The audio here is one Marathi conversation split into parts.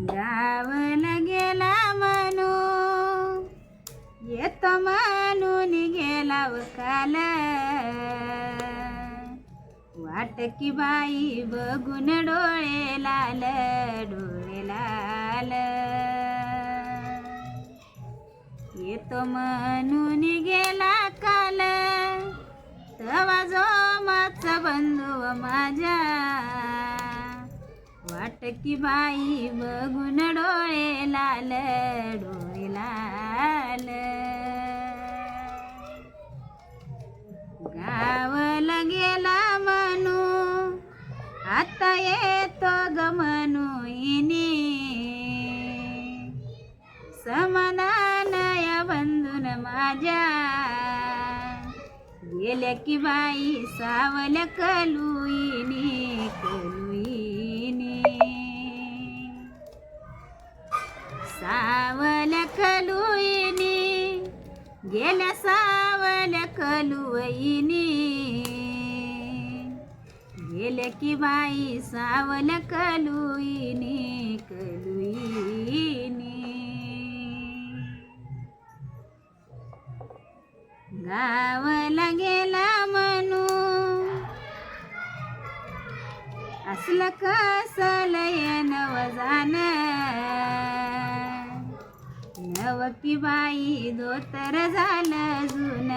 गावला गेला म्हणू येतो म्हणून गेला काल वाट की बाई बघून डोळे लाल डोळे लाल येतो म्हणून गेला काल. तवा जो माचा बंधू माझ्या. वाट की बाई बघून डोळे लाल डोळे लाल. गावल गेला म्हणू आता येतो ग म्हणू इनी. समानानया बंधून माझ्या. गेल्या की बाई सावल कलुईनी सावल कलुईनी गेल्या सावल खलुईनी गेल्या की बाई सावल कलुईनी. कलुईनी गावला गेला म्हणू असलं कसलं नव बाई धोतर झालं जुन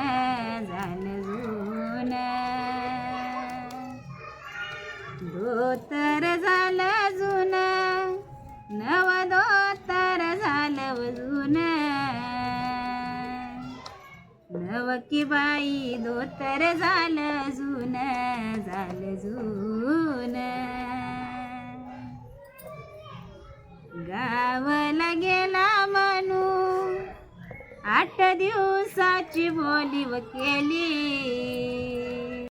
झालं जुन. धोतर झालं जुन नव धोतर झालं जुन. नवकी बाई धोतर झालं जुन झालं जुन. गावला गेला आठ दिवसाची बोली केली.